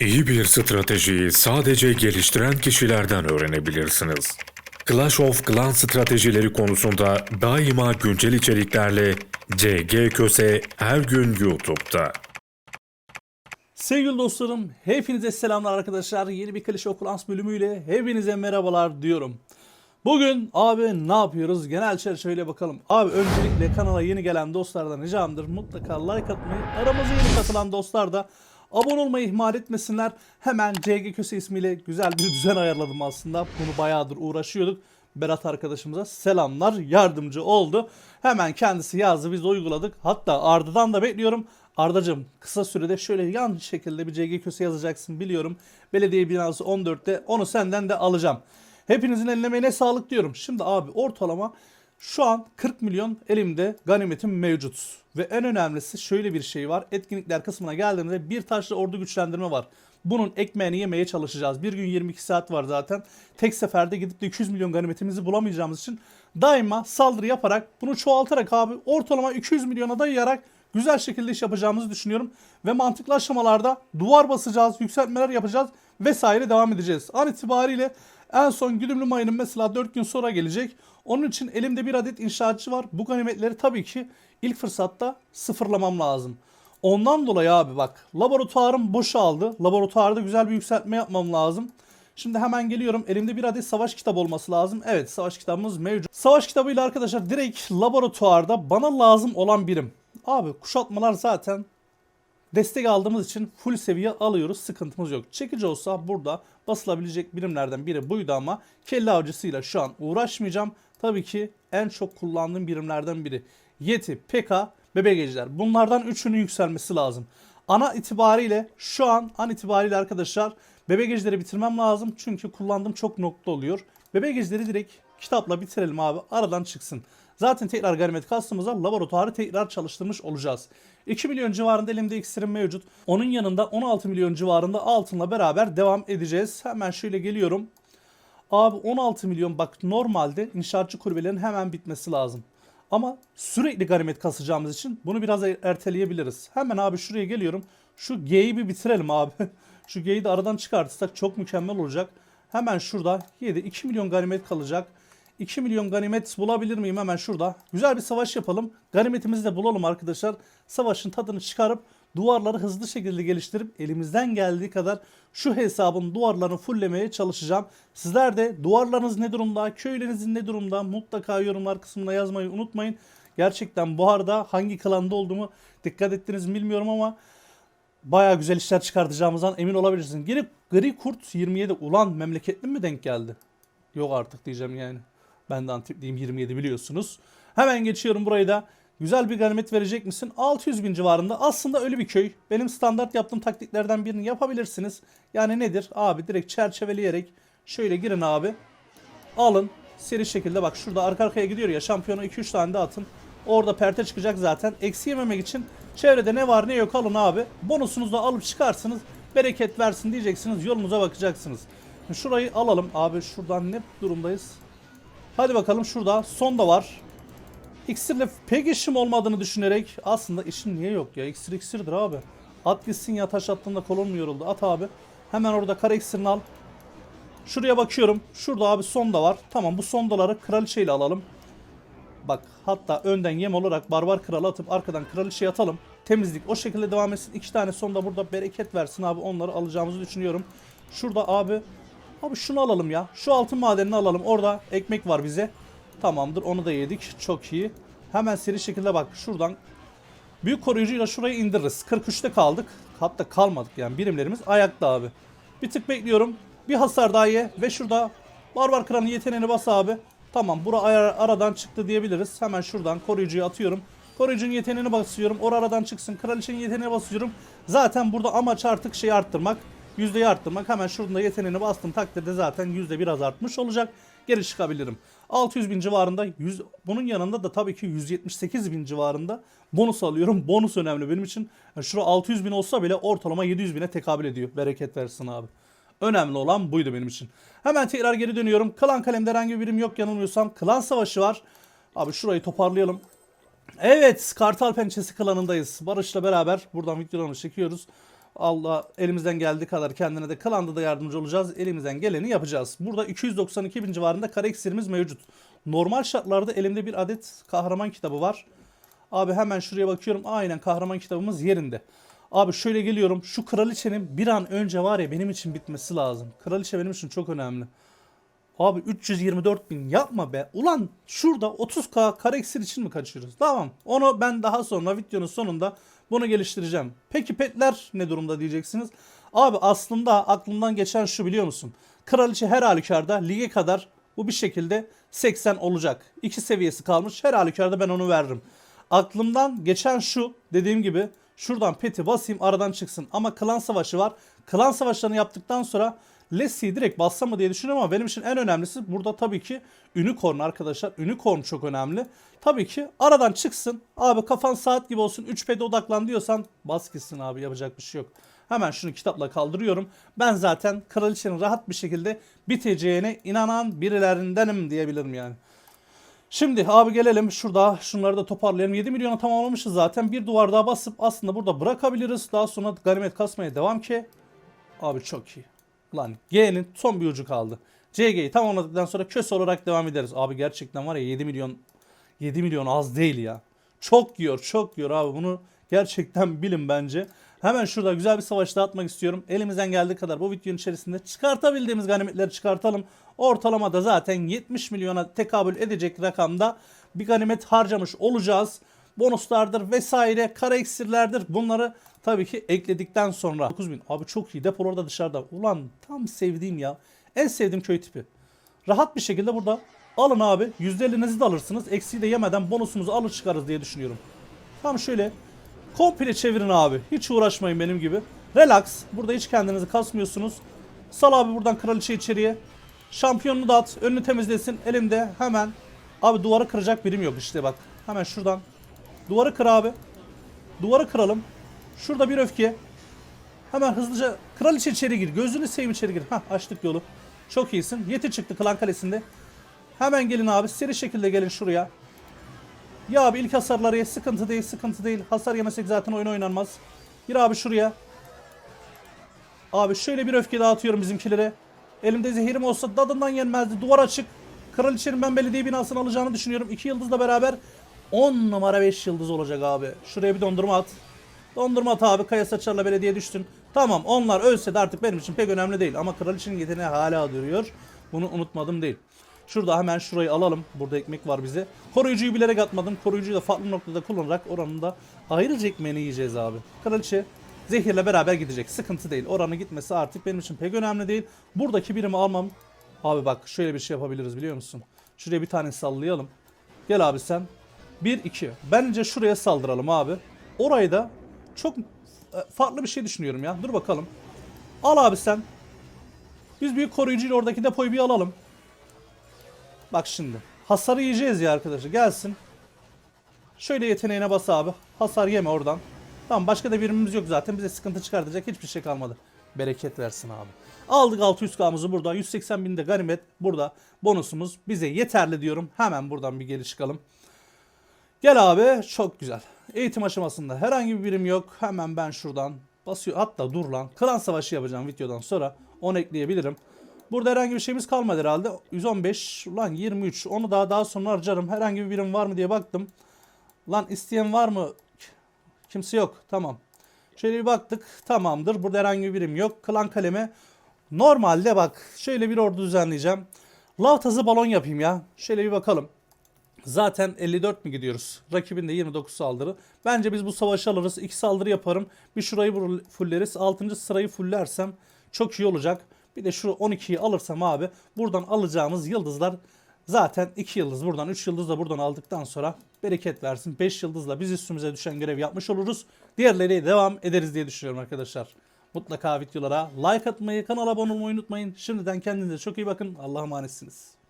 İyi bir stratejiyi sadece geliştiren kişilerden öğrenebilirsiniz. Clash of Clans stratejileri konusunda daima güncel içeriklerle CG Köse her gün YouTube'da. Sevgili dostlarım, hepinize selamlar arkadaşlar. Yeni bir Clash of Clans bölümüyle hepinize merhabalar diyorum. Bugün abi ne yapıyoruz? Genel çerçeveyle bakalım. Abi öncelikle kanala yeni gelen dostlardan ricamdır. Mutlaka like atmayı, aramıza yeni katılan dostlar da abone olmayı ihmal etmesinler. Hemen CG Köse ismiyle güzel bir düzen ayarladım aslında. Bunu bayağıdır uğraşıyorduk. Berat arkadaşımıza selamlar yardımcı oldu. Hemen kendisi yazdı biz uyguladık. Hatta Arda'dan da bekliyorum. Ardacığım kısa sürede şöyle yan şekilde bir CG köse yazacaksın biliyorum. Belediye binası 14'te onu senden de alacağım. Hepinizin eline sağlık diyorum. Şimdi abi ortalama şu an 40 milyon elimde ganimetim mevcut. Ve en önemlisi şöyle bir şey var. Etkinlikler kısmına geldiğimizde bir taşlı ordu güçlendirme var. Bunun ekmeğini yemeye çalışacağız. Bir gün 22 saat var zaten. Tek seferde gidip de 200 milyon ganimetimizi bulamayacağımız için daima saldırı yaparak bunu çoğaltarak abi ortalama 200 milyona dayayarak güzel şekilde iş yapacağımızı düşünüyorum. Ve mantıklı aşamalarda duvar basacağız, yükseltmeler yapacağız vesaire devam edeceğiz. An itibariyle en son güdümlü mayının mesela 4 gün sonra gelecek. Onun için elimde bir adet inşaatçı var. Bu ganimetleri tabii ki ilk fırsatta sıfırlamam lazım. Ondan dolayı abi bak laboratuvarım boşaldı. Laboratuvarda güzel bir yükseltme yapmam lazım. Şimdi hemen geliyorum. Elimde bir adet savaş kitabı olması lazım. Evet savaş kitabımız mevcut. Savaş kitabıyla arkadaşlar direkt laboratuvarda bana lazım olan birim. Abi kuşatmalar zaten destek aldığımız için full seviye alıyoruz. Sıkıntımız yok. Çekici olsa burada basılabilecek birimlerden biri buydu ama kelle avcısıyla şu an uğraşmayacağım. Tabii ki en çok kullandığım birimlerden biri. Yeti, Peka, BBG'ciler. Bunlardan üçünün yükselmesi lazım. Ana itibariyle şu an an itibariyle arkadaşlar BBG'cileri bitirmem lazım. Çünkü kullandığım çok nokta oluyor. BBG'cileri direkt kitapla bitirelim abi. Aradan çıksın. Zaten tekrar ganimet kastımızda laboratuvarı tekrar çalıştırmış olacağız. 2 milyon civarında elimde iksirim mevcut. Onun yanında 16 milyon civarında altınla beraber devam edeceğiz. Hemen şöyle geliyorum. Abi 16 milyon bak normalde inşaatçı kulübelerin hemen bitmesi lazım. Ama sürekli ganimet kasacağımız için bunu biraz er- erteleyebiliriz. Hemen abi şuraya geliyorum. Şu G'yi bir bitirelim abi. Şu G'yi de aradan çıkartırsak çok mükemmel olacak. Hemen şurada 7 2 milyon ganimet kalacak. 2 milyon ganimet bulabilir miyim hemen şurada? Güzel bir savaş yapalım. Ganimetimizi de bulalım arkadaşlar. Savaşın tadını çıkarıp duvarları hızlı şekilde geliştirip elimizden geldiği kadar şu hesabın duvarlarını fulllemeye çalışacağım. Sizler de duvarlarınız ne durumda, köylerinizin ne durumda mutlaka yorumlar kısmına yazmayı unutmayın. Gerçekten bu arada hangi klanda olduğumu dikkat ettiniz mi bilmiyorum ama baya güzel işler çıkartacağımızdan emin olabilirsiniz. Geri Gri Kurt 27 ulan memleketli mi denk geldi? Yok artık diyeceğim yani. Ben de Antipliyim 27 biliyorsunuz. Hemen geçiyorum burayı da. Güzel bir ganimet verecek misin? 600 bin civarında. Aslında öyle bir köy. Benim standart yaptığım taktiklerden birini yapabilirsiniz. Yani nedir? Abi direkt çerçeveleyerek şöyle girin abi. Alın. Seri şekilde bak şurada arka arkaya gidiyor ya şampiyonu 2-3 tane de atın. Orada perte çıkacak zaten. Eksi yememek için çevrede ne var ne yok alın abi. Bonusunuzu da alıp çıkarsınız. Bereket versin diyeceksiniz. Yolunuza bakacaksınız. Şurayı alalım. Abi şuradan ne durumdayız? Hadi bakalım şurada son da var. İksirle pek işim olmadığını düşünerek aslında işim niye yok ya? İksir iksirdir abi. At gitsin ya taş attığında kolon mu yoruldu? At abi. Hemen orada kara iksirini al. Şuraya bakıyorum. Şurada abi sonda var. Tamam bu sondaları kraliçeyle alalım. Bak hatta önden yem olarak barbar kralı atıp arkadan kraliçeyi atalım. Temizlik o şekilde devam etsin. İki tane sonda burada bereket versin abi. Onları alacağımızı düşünüyorum. Şurada abi Abi şunu alalım ya. Şu altın madenini alalım. Orada ekmek var bize. Tamamdır. Onu da yedik. Çok iyi. Hemen seri şekilde bak şuradan büyük koruyucuyla şurayı indiririz. 43'te kaldık. Hatta kalmadık yani birimlerimiz ayakta abi. Bir tık bekliyorum. Bir hasar daha ye ve şurada barbar kranın yeteneğini bas abi. Tamam bura aradan çıktı diyebiliriz. Hemen şuradan koruyucuyu atıyorum. Koruyucunun yeteneğini basıyorum. Or aradan çıksın. Kraliçenin yeteneğini basıyorum. Zaten burada amaç artık şeyi arttırmak. Yüzdeyi arttırmak. Hemen şurada yeteneğini bastım takdirde zaten yüzde biraz artmış olacak. Geri çıkabilirim. 600 bin civarında. 100, bunun yanında da tabii ki 178 bin civarında bonus alıyorum. Bonus önemli benim için. Yani şura 600 bin olsa bile ortalama 700 bine tekabül ediyor. Bereket versin abi. Önemli olan buydu benim için. Hemen tekrar geri dönüyorum. Klan kalemde herhangi bir birim yok yanılmıyorsam. Klan savaşı var. Abi şurayı toparlayalım. Evet, Kartal Pençesi klanındayız. Barış'la beraber buradan videolarını çekiyoruz. Allah elimizden geldiği kadar kendine de klanda da yardımcı olacağız. Elimizden geleni yapacağız. Burada 292 bin civarında kare iksirimiz mevcut. Normal şartlarda elimde bir adet kahraman kitabı var. Abi hemen şuraya bakıyorum. Aynen kahraman kitabımız yerinde. Abi şöyle geliyorum. Şu kraliçenin bir an önce var ya benim için bitmesi lazım. Kraliçe benim için çok önemli. Abi 324 bin yapma be. Ulan şurada 30k kare için mi kaçıyoruz? Tamam. Onu ben daha sonra videonun sonunda bunu geliştireceğim. Peki petler ne durumda diyeceksiniz. Abi aslında aklımdan geçen şu biliyor musun? Kraliçe her halükarda lige kadar bu bir şekilde 80 olacak. İki seviyesi kalmış. Her halükarda ben onu veririm. Aklımdan geçen şu dediğim gibi şuradan peti basayım aradan çıksın. Ama klan savaşı var. Klan savaşlarını yaptıktan sonra Leslie'yi direkt bassam mı diye düşünüyorum ama benim için en önemlisi burada tabii ki Unicorn arkadaşlar. Unicorn çok önemli. Tabii ki aradan çıksın. Abi kafan saat gibi olsun 3 pede odaklan diyorsan bas gitsin abi yapacak bir şey yok. Hemen şunu kitapla kaldırıyorum. Ben zaten kraliçenin rahat bir şekilde biteceğine inanan birilerindenim diyebilirim yani. Şimdi abi gelelim şurada şunları da toparlayalım. 7 milyona tamamlamışız zaten. Bir duvar daha basıp aslında burada bırakabiliriz. Daha sonra ganimet kasmaya devam ki. Abi çok iyi. Lan G'nin son bir ucu kaldı. CG'yi tamamladıktan sonra köse olarak devam ederiz. Abi gerçekten var ya 7 milyon 7 milyon az değil ya. Çok yiyor çok yiyor abi bunu gerçekten bilin bence. Hemen şurada güzel bir savaş dağıtmak istiyorum. Elimizden geldiği kadar bu videonun içerisinde çıkartabildiğimiz ganimetleri çıkartalım. Ortalamada zaten 70 milyona tekabül edecek rakamda bir ganimet harcamış olacağız. Bonuslardır vesaire kara iksirlerdir bunları tabii ki ekledikten sonra. 9000 abi çok iyi depolar da dışarıda. Ulan tam sevdiğim ya. En sevdiğim köy tipi. Rahat bir şekilde burada alın abi. %50'nizi de alırsınız. Eksiği de yemeden bonusumuzu alır çıkarız diye düşünüyorum. Tam şöyle komple çevirin abi. Hiç uğraşmayın benim gibi. Relax. Burada hiç kendinizi kasmıyorsunuz. Sal abi buradan kraliçe içeriye. Şampiyonunu da at. Önünü temizlesin. Elimde hemen. Abi duvarı kıracak birim yok işte bak. Hemen şuradan. Duvarı kır abi. Duvarı kıralım. Şurada bir öfke. Hemen hızlıca kraliçe içeri gir. Gözünü seveyim içeri gir. Hah açtık yolu. Çok iyisin. Yeti çıktı klan kalesinde. Hemen gelin abi. Seri şekilde gelin şuraya. Ya abi ilk hasarları ye. Sıkıntı değil sıkıntı değil. Hasar yemesek zaten oyun oynanmaz. Gir abi şuraya. Abi şöyle bir öfke dağıtıyorum bizimkilere. Elimde zehirim olsa dadından yenmezdi. Duvar açık. Kraliçenin ben belediye binasını alacağını düşünüyorum. İki yıldızla beraber 10 numara 5 yıldız olacak abi. Şuraya bir dondurma at. Dondurma at abi. Kaya saçlarla belediye düştün. Tamam onlar ölse de artık benim için pek önemli değil. Ama kraliçenin yeteneği hala duruyor. Bunu unutmadım değil. Şurada hemen şurayı alalım. Burada ekmek var bize. Koruyucuyu bilerek atmadım. Koruyucuyu da farklı noktada kullanarak oranın da ayrıca ekmeğini yiyeceğiz abi. Kraliçe zehirle beraber gidecek. Sıkıntı değil. Oranı gitmesi artık benim için pek önemli değil. Buradaki birimi almam. Abi bak şöyle bir şey yapabiliriz biliyor musun? Şuraya bir tane sallayalım. Gel abi sen. 1-2. Bence şuraya saldıralım abi. Orayı da çok e, farklı bir şey düşünüyorum ya. Dur bakalım. Al abi sen. Biz büyük koruyucuyla oradaki depoyu bir alalım. Bak şimdi. Hasarı yiyeceğiz ya arkadaşlar. Gelsin. Şöyle yeteneğine bas abi. Hasar yeme oradan. Tamam başka da birimimiz yok zaten. Bize sıkıntı çıkartacak hiçbir şey kalmadı. Bereket versin abi. Aldık 600k'mızı burada. 180 bin de ganimet burada. Bonusumuz bize yeterli diyorum. Hemen buradan bir geri çıkalım. Gel abi çok güzel. Eğitim aşamasında herhangi bir birim yok. Hemen ben şuradan basıyor. Hatta dur lan. Klan savaşı yapacağım videodan sonra. Onu ekleyebilirim. Burada herhangi bir şeyimiz kalmadı herhalde. 115 lan 23. Onu daha daha sonra harcarım. Herhangi bir birim var mı diye baktım. Lan isteyen var mı? Kimse yok. Tamam. Şöyle bir baktık. Tamamdır. Burada herhangi bir birim yok. Klan kalemi. Normalde bak şöyle bir ordu düzenleyeceğim. Lavtazı balon yapayım ya. Şöyle bir bakalım. Zaten 54 mi gidiyoruz? Rakibin de 29 saldırı. Bence biz bu savaşı alırız. 2 saldırı yaparım. Bir şurayı fulleriz. 6. sırayı fullersem çok iyi olacak. Bir de şu 12'yi alırsam abi buradan alacağımız yıldızlar zaten 2 yıldız buradan 3 yıldız da buradan aldıktan sonra bereket versin. 5 yıldızla biz üstümüze düşen görev yapmış oluruz. Diğerleriyle devam ederiz diye düşünüyorum arkadaşlar. Mutlaka videolara like atmayı, kanala abone olmayı unutmayın. Şimdiden kendinize çok iyi bakın. Allah'a emanetsiniz.